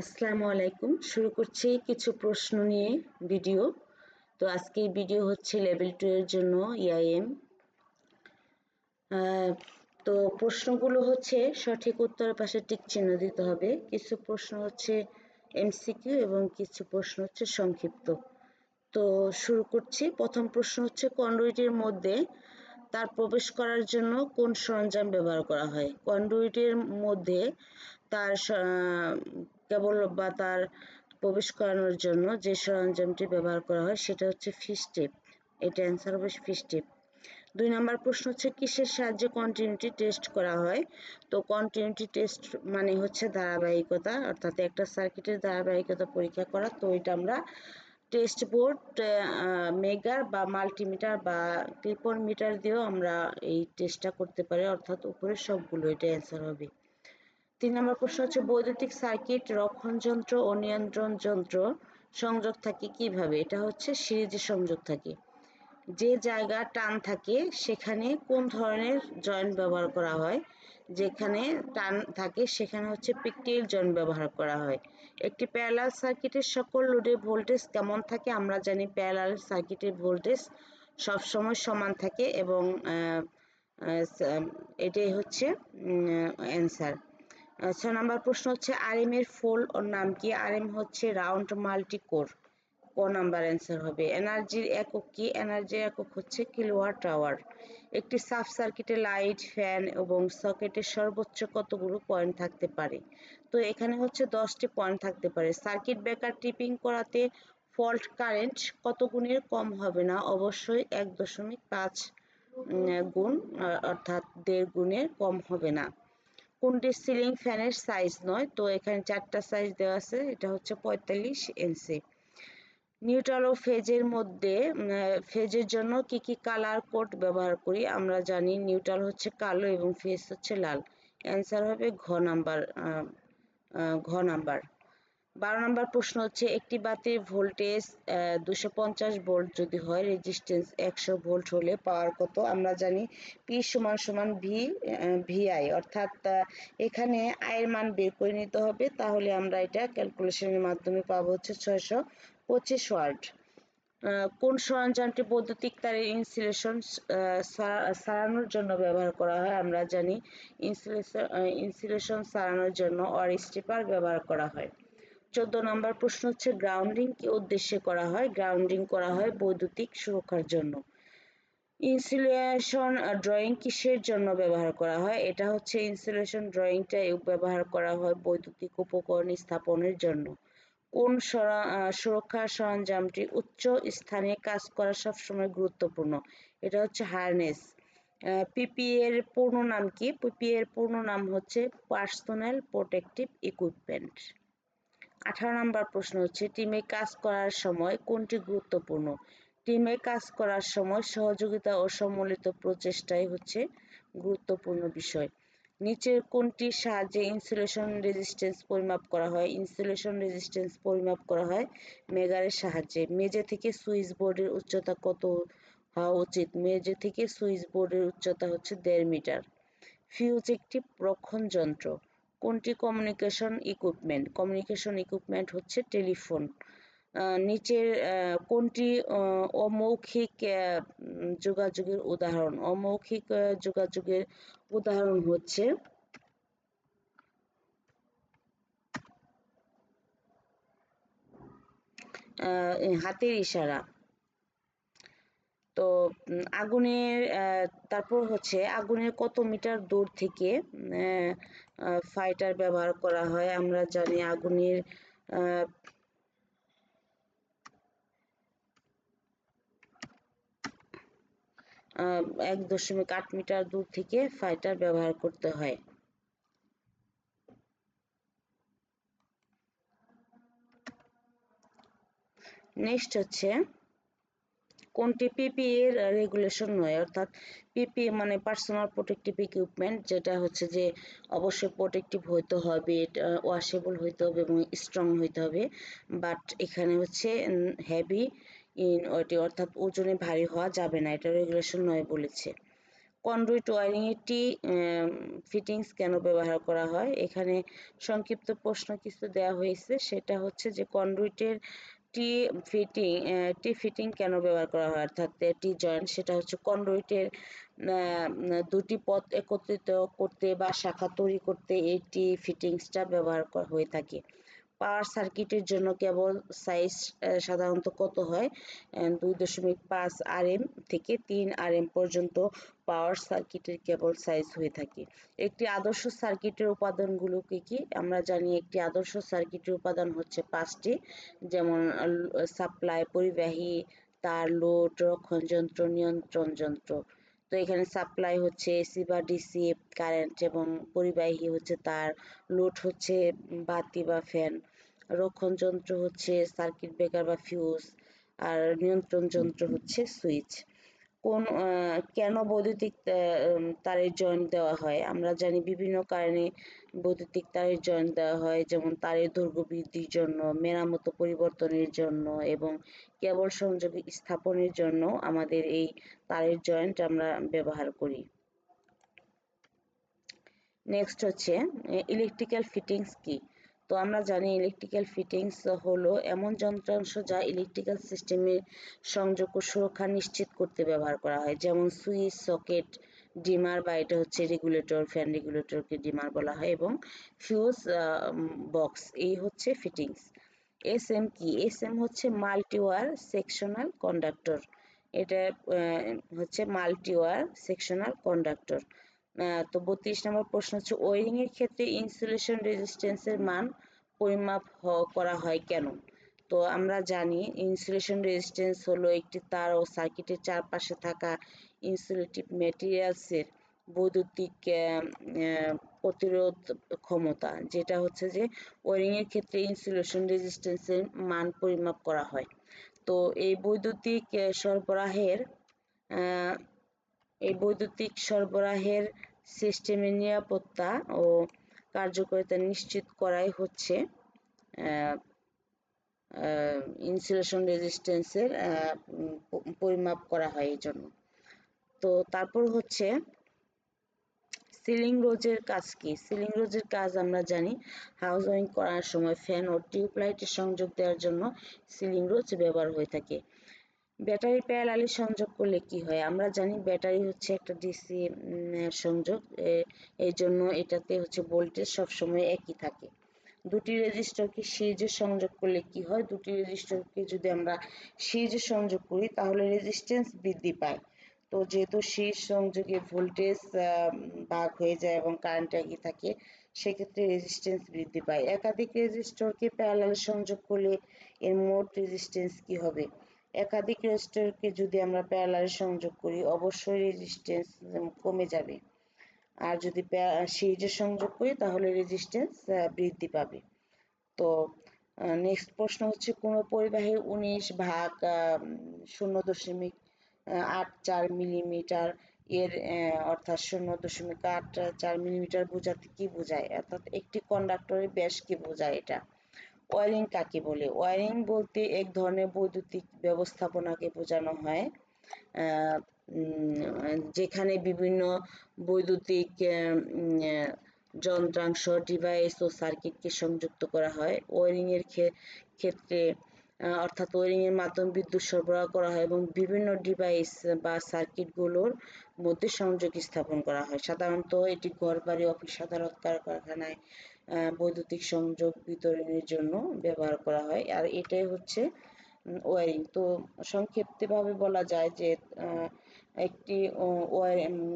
আসসালামু আলাইকুম। শুরু করছি কিছু প্রশ্ন নিয়ে ভিডিও। তো আজকে ভিডিও হচ্ছে লেভেল টু এর জন্য ইআইএম তো প্রশ্নগুলো হচ্ছে, সঠিক উত্তরের পাশে টিক চিহ্ন দিতে হবে। কিছু প্রশ্ন হচ্ছে এমসিকিউ এবং কিছু প্রশ্ন হচ্ছে সংক্ষিপ্ত। তো শুরু করছি। প্রথম প্রশ্ন হচ্ছে কন্ডুইটের মধ্যে তার প্রবেশ করার জন্য কোন সরঞ্জাম ব্যবহার করা হয়? কন্ডুইটের মধ্যে তার কেবল বা তার প্রবেশ করানোর জন্য যে সরঞ্জামটি ব্যবহার করা হয়, সেটা হচ্ছে ফিশ টেপ এটা অ্যান্সার হবে ফিশ টেপ দুই নম্বর প্রশ্ন হচ্ছে, কিসের সাহায্যে কন্টিনিউটি টেস্ট করা হয়? তো কন্টিনিউটি টেস্ট মানে হচ্ছে ধারাবাহিকতা, অর্থাৎ একটা সার্কিটের ধারাবাহিকতা পরীক্ষা করা। তো এটা আমরা টেস্ট বোর্ড মেগার বা মাল্টিমিটার বা ক্লিপন মিটার দিয়েও আমরা এই টেস্টটা করতে পারি, অর্থাৎ উপরের সবগুলো, এটা অ্যান্সার হবে। তিন নম্বর প্রশ্ন হচ্ছে, বৈদ্যুতিক সার্কিট রক্ষণ যন্ত্র ও নিয়ন্ত্রণ যন্ত্র সংযোগ থাকে কীভাবে? এটা হচ্ছে সিরিজে সংযোগ থাকে। যে জায়গা টান থাকে, সেখানে কোন ধরনের জয়েন্ট ব্যবহার করা হয়? যেখানে টান থাকে, সেখানে হচ্ছে পিকটেল জয়েন্ট ব্যবহার করা হয়। একটি প্যারালাল সার্কিটের সকল লোডের ভোল্টেজ কেমন থাকে? আমরা জানি প্যারালাল সার্কিটের ভোল্টেজ সবসময় সমান থাকে এবং এটাই হচ্ছে অ্যান্সার ছ নম্বর প্রশ্ন হচ্ছে আর এম এর ফুল ওর নাম কি? আর এম হচ্ছে রাউন্ড মাল্টি কোর ক নাম্বার অ্যান্সার হবে? এনার্জির একক কি? এনার্জির একক হচ্ছে কিলোয়াট টাওয়ার একটি সাব সার্কিটে লাইট ফ্যান এবং সকেটের সর্বোচ্চ কতগুলো পয়েন্ট থাকতে পারে? তো এখানে হচ্ছে দশটি পয়েন্ট থাকতে পারে। সার্কিট ব্রেকার টিপিং করাতে ফল্ট কারেন্ট কত গুণের কম হবে না? অবশ্যই এক দশমিক পাঁচ গুণ অর্থাৎ দেড় গুণের কম হবে না। কোনটি সিলিং ফ্যানের সাইজ নয়? তো এখানে চারটা সাইজ দেওয়া আছে, এটা হচ্ছে পঁয়তাল্লিশ এলসি নিউট্রাল ও ফেজের মধ্যে ফেজের জন্য কি কি কালার কোড ব্যবহার করি? আমরা জানি নিউট্রাল হচ্ছে কালো এবং ফেজ হচ্ছে লাল। অ্যান্সার হবে ঘ নাম্বার ঘ নাম্বার বারো নম্বর প্রশ্ন হচ্ছে, একটি বাতির ভোল্টেজ দুশো পঞ্চাশ ভোল্ট যদি হয় রেজিস্ট্যান্স একশো ভোল্ট হলে পাওয়ার কত? আমরা জানি পি সমান সমান ভি ভিআই অর্থাৎ এখানে আয়ের মান বের করে নিতে হবে। তাহলে আমরা এটা ক্যালকুলেশনের মাধ্যমে পাবো হচ্ছে ছয়শো পঁচিশ ওয়ার্ড কোন সরঞ্জামটি বৈদ্যুতিক তারের ইনসুলেশন সারানোর জন্য ব্যবহার করা হয়? আমরা জানি ইনসুলেশন ইনসুলেশন সারানোর জন্য অর স্টিপার ব্যবহার করা হয়। চোদ্দ নম্বর প্রশ্ন হচ্ছে গ্রাউন্ডিং কি উদ্দেশ্যে করা হয়? গ্রাউন্ডিং করা হয় বৈদ্যুতিক সুরক্ষার জন্য। ইনসুলেশন ড্রয়িং কিসের জন্য ব্যবহার করা হয়? এটা হচ্ছে ইনসুলেশন ড্রয়িংটা ব্যবহার করা হয় বৈদ্যুতিক উপকরণ স্থাপনের জন্য। কোন সুরক্ষা সরঞ্জামটি উচ্চ স্থানে কাজ করা সবসময় গুরুত্বপূর্ণ? এটা হচ্ছে হারনেস পিপি এর পূর্ণ নাম কি? পিপি এর পূর্ণ নাম হচ্ছে পার্সোনাল প্রোটেক্টিভ ইকুইপমেন্ট আঠারো নম্বর প্রশ্ন হচ্ছে, টিমে কাজ করার সময় কোনটি গুরুত্বপূর্ণ? টিমে কাজ করার সময় সহযোগিতা ও সম্মিলিত প্রচেষ্টাই হচ্ছে গুরুত্বপূর্ণ বিষয়। নিচের কোনটির সাহায্যে ইনসুলেশন রেজিস্ট্যান্স পরিমাপ করা হয়? ইনসুলেশন রেজিস্ট্যান্স পরিমাপ করা হয় মেগারের সাহায্যে। মেঝে থেকে সুইচ বোর্ডের উচ্চতা কত হওয়া উচিত? মেঝে থেকে সুইচ বোর্ডের উচ্চতা হচ্ছে দেড় মিটার। ফিউজ একটি রক্ষণ যন্ত্র। কোনটি কমিউনিকেশন ইকুইপমেন্ট কমিউনিকেশন ইকুইপমেন্ট হচ্ছে টেলিফোন নিচের কোনটি অমৌখিক যোগাযোগের উদাহরণ? অমৌখিক যোগাযোগের উদাহরণ হচ্ছে হাতের ইশারা। তো আগুনের তারপর হচ্ছে আগুনের কত মিটার দূর থেকে ফাইটার ব্যবহার করা হয়? আমরা জানি আগুনের এক দশমিক আট মিটার দূর থেকে ফাইটার ব্যবহার করতে হয়। নেক্সট হচ্ছে কোনটি পিপি এর রেগুলেশন নয়। অর্থাৎ পিপি মানে পার্সোনাল প্রোটেক্টিভ ইকুইপমেন্ট যেটা হচ্ছে যে অবশ্যই প্রোটেক্টিভ হইতে হবে ওয়াশেবল হইতে হবে এবং স্ট্রং হইতে হবে। বাট এখানে হচ্ছে হেভি ইন ওয়েটে অর্থাৎ ওজনে ভারী হওয়া যাবে না, এটা রেগুলেশন নয় বলেছে। কন্ডুইট ওয়ারিং এর টি ফিটিংস কেন ব্যবহার করা হয়? এখানে সংক্ষিপ্ত প্রশ্ন কিছু দেওয়া হয়েছে, সেটা হচ্ছে যে কন্ডুইটের টি ফিটিং টি ফিটিং কেন ব্যবহার করা হয়? অর্থাৎ টি জয়েন্ট সেটা হচ্ছে কন্ডোইটের দুটি পথ একত্রিত করতে বা শাখা তৈরি করতে এই টি ফিটিংসটা ব্যবহার হয়ে থাকে। পাওয়ার সার্কিটের জন্য কেবল সাইজ সাধারণত কত হয়? দুই দশমিক পাঁচ আর এম থেকে তিন আর এম পর্যন্ত পাওয়ার সার্কিটের কেবল সাইজ হয়ে থাকে। একটি আদর্শ সার্কিটের উপাদানগুলো কি কি আমরা জানি? একটি আদর্শ সার্কিটের উপাদান হচ্ছে পাঁচটি। যেমন সাপ্লাই পরিবাহী, তার লোড রক্ষণ যন্ত্র নিয়ন্ত্রণ যন্ত্র। তো এখানে সাপ্লাই হচ্ছে এসি বা ডিসি কারেন্ট এবং পরিবাহী হচ্ছে তার লোড হচ্ছে বাতি বা ফ্যান রক্ষণ যন্ত্র হচ্ছে সার্কিট ব্রেকার বা ফিউজ আর নিয়ন্ত্রণ যন্ত্র হচ্ছে সুইচ কোন কেন বৈদ্যুতিক তারের জয়েন্ট দেওয়া হয়? আমরা জানি বিভিন্ন কারণে বৈদ্যুতিক তারের জয়েন্ট দেওয়া হয়, যেমন তারের দৈর্ঘ্য বৃদ্ধির জন্য, মেরামত পরিবর্তনের জন্য এবং কেবল সংযোগ স্থাপনের জন্য আমাদের এই তারের জয়েন্ট আমরা ব্যবহার করি। নেক্সট হচ্ছে ইলেকট্রিক্যাল ফিটিংস কি? তো আমরা জানি ইলেকট্রিক্যাল ফিটিংস হলো এমন যন্ত্রাংশ যা ইলেকট্রিক্যাল সিস্টেমের সংযোগ ও সুরক্ষা নিশ্চিত করতে ব্যবহার করা হয়। যেমন সুইচ সকেট ডিমার বা এটা হচ্ছে রেগুলেটর ফ্যান রেগুলেটরকে ডিমার বলা হয় এবং ফিউজ বক্স এই হচ্ছে ফিটিংস এস এম কি? এস এম হচ্ছে মাল্টিওয়ার সেকশনাল কন্ডাক্টর এটা হচ্ছে মাল্টিওয়ার সেকশনাল কন্ডাক্টর তো বত্রিশ নম্বর প্রশ্ন হচ্ছে, ওয়ারিং এর ক্ষেত্রে ইনসুলেশন রেজিস্ট্যান্সের মান পরিমাপ করা হয় কেন? তো আমরা জানি ইনসুলেশন রেজিস্ট্যান্স হলো একটি তার ও সার্কিটের চারপাশে থাকা ইনসুলেটিভ ম্যাটেরিয়ালসের বৈদ্যুতিক প্রতিরোধ ক্ষমতা, যেটা হচ্ছে যে ওয়ারিং এর ক্ষেত্রে ইনসুলেশন রেজিস্ট্যান্সের মান পরিমাপ করা হয়। তো এই বৈদ্যুতিক সরবরাহের এই বৈদ্যুতিক সরবরাহের সিস্টেমের নিরাপত্তা ও কার্যকারিতা নিশ্চিত করাই হচ্ছে ইনসুলেশন রেজিস্ট্যান্সের পরিমাপ করা হয় এই জন্য। তো তারপর হচ্ছে সিলিং রোজের কাজ কি? সিলিং রোজের কাজ আমরা জানি হাউস ওয়ারিং করার সময় ফ্যান ও টিউবলাইটের সংযোগ দেওয়ার জন্য সিলিং রোজ ব্যবহার হয়ে থাকে। ব্যাটারি প্যারালালি সংযোগ করলে কি হয়? আমরা জানি ব্যাটারি হচ্ছে একটা ডিসি সংযোগ। এই জন্য এটাতে হচ্ছে ভোল্টেজ সবসময় একই থাকে। দুটি রেজিস্টারকে সিরিজে সংযোগ করলে কি হয়? দুটি রেজিস্টারকে যদি আমরা সিরিজে সংযোগ করি, তাহলে রেজিস্ট্যান্স বৃদ্ধি পায়। তো যেহেতু সিরিজ সংযোগে ভোল্টেজ ভাগ হয়ে যায় এবং কারেন্ট একই থাকে, সেক্ষেত্রে রেজিস্ট্যান্স বৃদ্ধি পায়। একাধিক রেজিস্টরকে প্যারালাল সংযোগ করলে এর মোট রেজিস্ট্যান্স কি হবে? একাধিক রেজিস্টরকে যদি আমরা প্যারালালে সংযোগ করি, অবশ্যই রেজিস্ট্যান্স কমে যাবে। আর যদি সিরিজে সংযোগ করি, তাহলে রেজিস্ট্যান্স বৃদ্ধি পাবে। তো নেক্সট প্রশ্ন হচ্ছে, কোনো পরিবাহীর উনিশ ভাগ শূন্য দশমিক আট চার মিলিমিটার এর অর্থাৎ শূন্য দশমিক আট চার মিলিমিটার বোঝাতে কি বোঝায়? অর্থাৎ একটি কন্ডাক্টরের ব্যাস কি বোঝায় এটা? ওয়ারিং কাকে বলে? ওয়ারিং বলতে এক ধরনের বৈদ্যুতিক ব্যবস্থাপনাকে বোঝানো হয়। যেখানে বিভিন্ন বৈদ্যুতিক যন্ত্রাংশ, ডিভাইস ও সার্কিটকে সংযুক্ত করা হয়। ওয়ারিং এর ক্ষেত্রে অর্থাৎ ওয়ারিং এর মাধ্যমে বিদ্যুৎ সরবরাহ করা হয় এবং বিভিন্ন ডিভাইস বা সার্কিটগুলোর মধ্যে সংযোগ স্থাপন করা হয়। সাধারণত এটি ঘর বাড়ি অফিস আদালত কারখানায় বৈদ্যুতিক সংযোগ বিতরণের জন্য ব্যবহার করা হয়। আর এটাই হচ্ছে ওয়ারিং। তো সংক্ষিপ্তভাবে বলা যায় যে একটি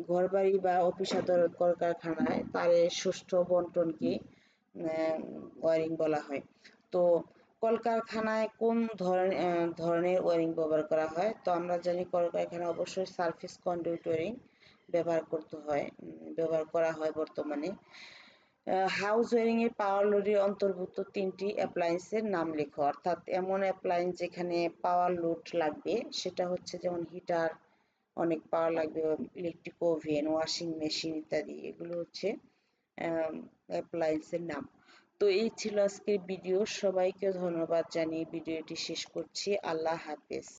ঘরবাড়ি বা অফিস আদালত কলকারখানায় তারের সুষ্ঠু বন্টনকে ওয়ারিং বলা হয়। তো কলকারখানায় কোন ধরনের ধরনের ওয়ারিং ব্যবহার করা হয়? তো আমরা জানি কলকারখানায় অবশ্যই সারফেস কন্ডুইট ওয়ারিং ব্যবহার করতে হয় ব্যবহার করা হয় বর্তমানে। হাউস ওয়ারিং এর পাওয়ার লোডের অন্তর্ভুক্ত তিনটি অ্যাপ্লায়েন্সের নাম লেখো। অর্থাৎ এমন অ্যাপ্লায়েন্স যেখানে পাওয়ার লোড লাগবে, সেটা হচ্ছে যেমন হিটার অনেক পাওয়ার লাগবে ইলেকট্রিক ওভেন ওয়াশিং মেশিন ইত্যাদি। এগুলো হচ্ছে অ্যাপ্লায়েন্সের নাম। তো এই ছিল আজকের ভিডিও। সবাইকে ধন্যবাদ জানিয়ে ভিডিওটি শেষ করছি। আল্লাহ হাফেজ।